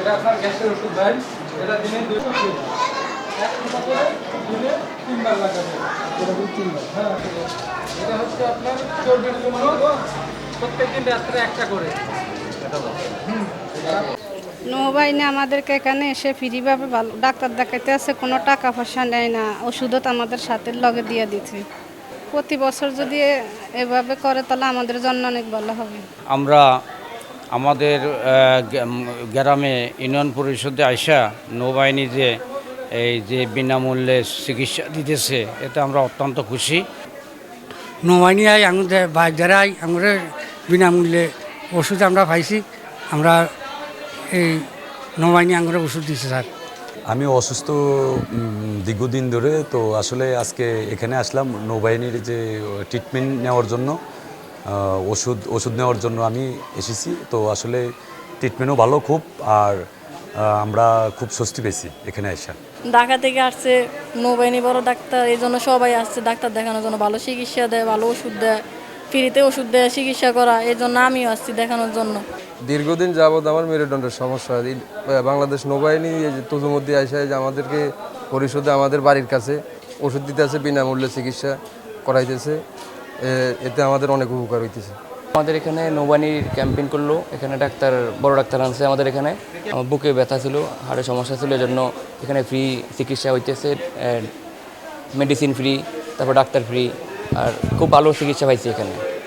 এটা আপনার গ্যাসের ওষুধ ভাই। এটা দিনে দুশো দিনে তিনবার লাগাবে। তিনবার? হ্যাঁ এটা হচ্ছে আপনার চর্বির জন্য। প্রত্যেকদিন রাত্রে একটা করে। নৌবাহিনী আমাদেরকে এখানে এসে ফ্রিভাবে ভালো ডাক্তার দেখাইতে আছে। কোনো টাকা পয়সা নেয় না। ওষুধও তো আমাদের সাথে লগে দিয়ে দিচ্ছে প্রতি বছর যদি এভাবে করে তাহলে আমাদের জন্য অনেক ভালো হবে। আমরা আমাদের গ্রামে ইউনিয়ন পরিষদে আইসা নৌবাহিনী যে এই যে বিনামূল্যে চিকিৎসা দিতেছে এতে আমরা অত্যন্ত খুশি। নৌবাহিনী আই আমাদের যারাই আমাদের বিনামূল্যে ওষুধ আমরা পাইছি। আমরা এই নৌবাহিনী আমাদের ওষুধ দিচ্ছে স্যার। আমি অসুস্থ দীর্ঘদিন ধরে তো আসলে আজকে এখানে আসলাম নৌবাহিনীর যে ট্রিটমেন্ট নেওয়ার জন্য। ওষুধ ওষুধ নেওয়ার জন্য আমি এসেছি। তো আসলে ট্রিটমেন্টও ভালো খুব আর আমরা খুব স্বস্তি পেয়েছি এখানে আসা ঢাকা থেকে আসছে নৌবাহিনী বড় ডাক্তার এই জন্য সবাই আসছে ডাক্তার দেখানোর জন্য। ভালো চিকিৎসা দেয় ভালো ওষুধ দেয় ফ্রিতে ওষুধ দেয় চিকিৎসা করা এই জন্য আমিও আসছি দেখানোর জন্য। দীর্ঘদিন যাবৎ আমার মেরুদণ্ডের সমস্যা। বাংলাদেশ নৌবাহিনী এই যে তুজুমদ্দি আইসায় যে আমাদেরকে পরিশোধে আমাদের বাড়ির কাছে ওষুধ দিতে আছে বিনামূল্যে চিকিৎসা করাইতেছে। এতে আমাদের অনেক উপকার হইতেছে। আমাদের এখানে নৌবাহিনীর ক্যাম্পেইন করল। এখানে ডাক্তার, বড় ডাক্তার আনছে আমাদের এখানে। আমার বুকে ব্যথা ছিল হাড়ের সমস্যা ছিল, এজন্য এখানে ফ্রি চিকিৎসা হইতেছে মেডিসিন ফ্রি তারপর ডাক্তার ফ্রি আর খুব ভালো চিকিৎসা পাইছি এখানে।